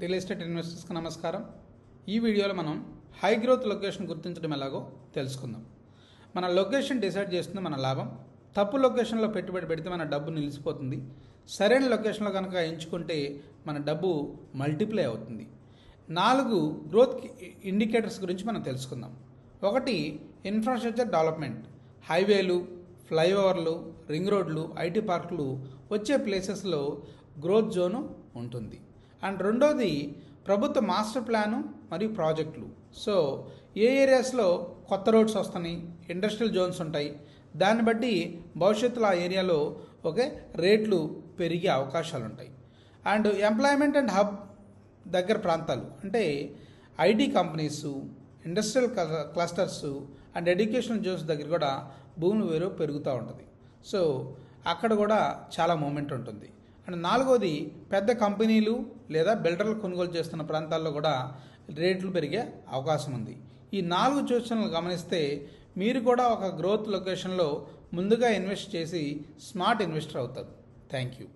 Real estate ఇన్వెస్టర్స్కి నమస్కారం. ఈ వీడియోలో మనం హై గ్రోత్ లొకేషన్ గుర్తించడం ఎలాగో తెలుసుకుందాం. మన లొకేషన్ డిసైడ్ చేస్తుంది మన లాభం. తప్పు లొకేషన్లో పెట్టుబడి పెడితే మన డబ్బు నిలిచిపోతుంది. సరైన లొకేషన్లో కనుక ఎంచుకుంటే మన డబ్బు మల్టిప్లై అవుతుంది. నాలుగు గ్రోత్ ఇండికేటర్స్ గురించి మనం తెలుసుకుందాం. ఒకటి ఇన్ఫ్రాస్ట్రక్చర్ డెవలప్మెంట్. హైవేలు ఫ్లైఓవర్లు రింగ్ రోడ్లు ఐటీ పార్కులు వచ్చే ప్లేసెస్లో గ్రోత్ జోను ఉంటుంది. అండ్ రెండోది ప్రభుత్వ మాస్టర్ ప్లాను మరియు ప్రాజెక్టులు. సో ఏ ఏరియాస్లో కొత్త రోడ్స్ వస్తున్నాయి ఇండస్ట్రియల్ జోన్స్ ఉంటాయి దాన్ని బట్టి భవిష్యత్తులో ఆ ఏరియాలో ఒకే రేట్లు పెరిగే అవకాశాలు ఉంటాయి అండ్ ఎంప్లాయ్మెంట్ అండ్ హబ్ దగ్గర ప్రాంతాలు అంటే IT companies industrial clusters and educational zones దగ్గర కూడా భూమి వేరు పెరుగుతూ ఉంటుంది. సో అక్కడ కూడా చాలా మూమెంట్ ఉంటుంది. అండ్ నాలుగోది పెద్ద కంపెనీలు లేదా బిల్డర్లు కొనుగోలు చేస్తున్న ప్రాంతాల్లో కూడా రేట్లు పెరిగే అవకాశం ఉంది. ఈ నాలుగు సూచనలు గమనిస్తే మీరు కూడా ఒక గ్రోత్ లొకేషన్లో ముందుగా ఇన్వెస్ట్ చేసి స్మార్ట్ ఇన్వెస్టర్ అవుతారు. Thank you